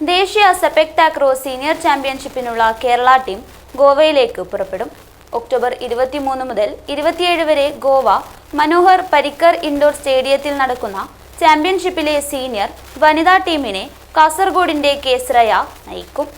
ദേശീയ sepak takraw senior ചാമ്പ്യൻഷിപ്പിനുള്ള Kerala team ഗോവയിലേക്ക് പുറപ്പെടും. ഒക്ടോബർ ഇരുപത്തിമൂന്ന് മുതൽ ഇരുപത്തിയേഴ് വരെ ഗോവ മനോഹർ പരിക്കർ ഇൻഡോർ സ്റ്റേഡിയത്തിൽ നടക്കുന്ന ചാമ്പ്യൻഷിപ്പിലെ സീനിയർ വനിതാ ടീമിനെ കാസർഗോഡിന്റെ കേസ്രയ നയിക്കും.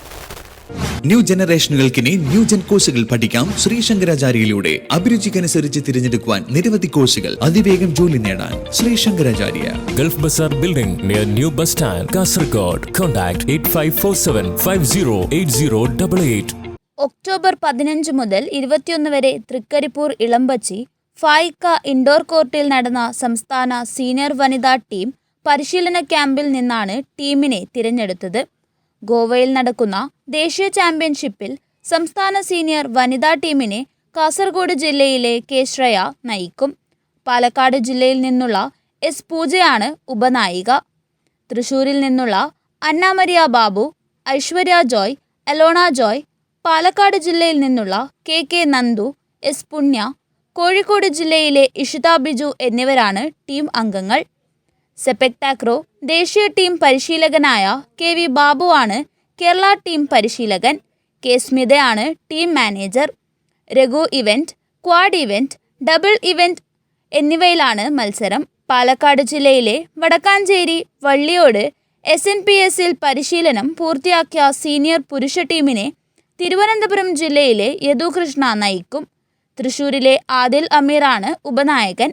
ന്യൂ ജനറേഷനുകൾക്കിനി ന്യൂ ജെൻ കോഴ്സുകൾ പഠിക്കാം ശ്രീശങ്കരാചാര്യയിലൂടെ അഭിരുചിക്കനുസരിച്ച് തിരഞ്ഞെടുക്കുവാൻ നിരവധി കോഴ്സുകൾ അതിവേഗം ജോലി നേടാൻ Sreesankaracharya Gulf Bazaar building near new bus stand Kasaragod contact eight five four seven five zero eight zero double eight October പതിനഞ്ച് മുതൽ ഇരുപത്തിയൊന്ന് വരെ തൃക്കരിപ്പൂർ ഇളമ്പച്ചി ഫായിക്ക ഇൻഡോർ കോർട്ടിൽ നടന്ന സംസ്ഥാന സീനിയർ വനിതാ ടീം പരിശീലന ക്യാമ്പിൽ നിന്നാണ് ടീമിനെ തിരഞ്ഞെടുത്തത്. ഗോവയിൽ നടക്കുന്ന ദേശീയ ചാമ്പ്യൻഷിപ്പിൽ സംസ്ഥാന സീനിയർ വനിതാ ടീമിനെ കാസർഗോഡ് ജില്ലയിലെ കെ ശ്രേയ നയിക്കും. പാലക്കാട് ജില്ലയിൽ നിന്നുള്ള എസ് പൂജയാണ് ഉപനായിക. തൃശൂരിൽ നിന്നുള്ള അന്നാമരിയ ബാബു ഐശ്വര്യ ജോയ് അലോണ ജോയ് പാലക്കാട് ജില്ലയിൽ നിന്നുള്ള കെ കെ നന്ദു എസ് പുണ്യ കോഴിക്കോട് ജില്ലയിലെ ഇഷിത ബിജു എന്നിവരാണ് ടീം അംഗങ്ങൾ. സെപെക് താക്രോ ദേശീയ ടീം പരിശീലകനായ കെ വി ആണ് കേരള ടീം പരിശീലകൻ. K സ്മിതയാണ് team manager. Regu event quad event double event എന്നിവയിലാണ് മത്സരം. പാലക്കാട് ജില്ലയിലെ Vadakkanchery Valliyode S N P എസിൽ പരിശീലനം പൂർത്തിയാക്കിയ സീനിയർ പുരുഷ ടീമിനെ തിരുവനന്തപുരം ജില്ലയിലെ യദുകൃഷ്ണ നയിക്കും. തൃശൂരിലെ ആദിൽ അമീറാണ് ഉപനായകൻ.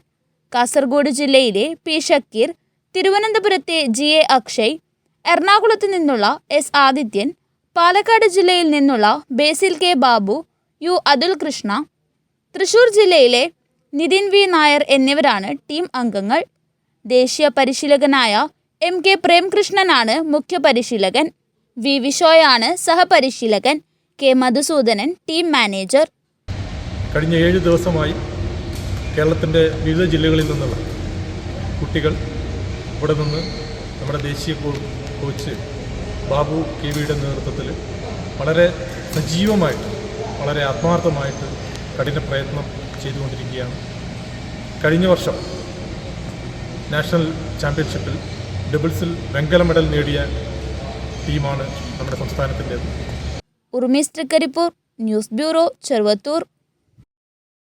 കാസർഗോഡ് ജില്ലയിലെ പി ഷക്കീർ തിരുവനന്തപുരത്തെ ജി എ അക്ഷയ് എറണാകുളത്ത് നിന്നുള്ള എസ് ആദിത്യൻ പാലക്കാട് ജില്ലയിൽ നിന്നുള്ള ബേസിൽ കെ ബാബു യു അതുൽ കൃഷ്ണ തൃശൂർ ജില്ലയിലെ നിതിൻ വി നായർ എന്നിവരാണ് ടീം അംഗങ്ങൾ. ദേശീയ പരിശീലകനായ എം കെ പ്രേംകൃഷ്ണനാണ് മുഖ്യ പരിശീലകൻ. വി വിഷോയാണ് സഹപരിശീലകൻ. K Madhusoodanan team manager. കഴിഞ്ഞ ഏഴ് ദിവസമായി കേരളത്തിന്റെ വിവിധ ജില്ലകളിൽ നിന്നുള്ള കുട്ടികൾ ഇവിടെ നിന്ന് നമ്മുടെ ദേശീയ കോച്ച് ബാബു കെ വിയുടെ നേതൃത്വത്തിൽ വളരെ സജീവമായിട്ട് വളരെ ആത്മാർത്ഥമായിട്ട് കഠിന പ്രയത്നം ചെയ്തുകൊണ്ടിരിക്കുകയാണ്. കഴിഞ്ഞ വർഷം നാഷണൽ ചാമ്പ്യൻഷിപ്പിൽ ഡബിൾസിൽ വെങ്കല മെഡൽ നേടിയ ടീമാണ് നമ്മുടെ സംസ്ഥാനത്തിന്റേത്. ഉർമിസ് തൃക്കരിപ്പൂർ ന്യൂസ് ബ്യൂറോ ചെറുവത്തൂർ.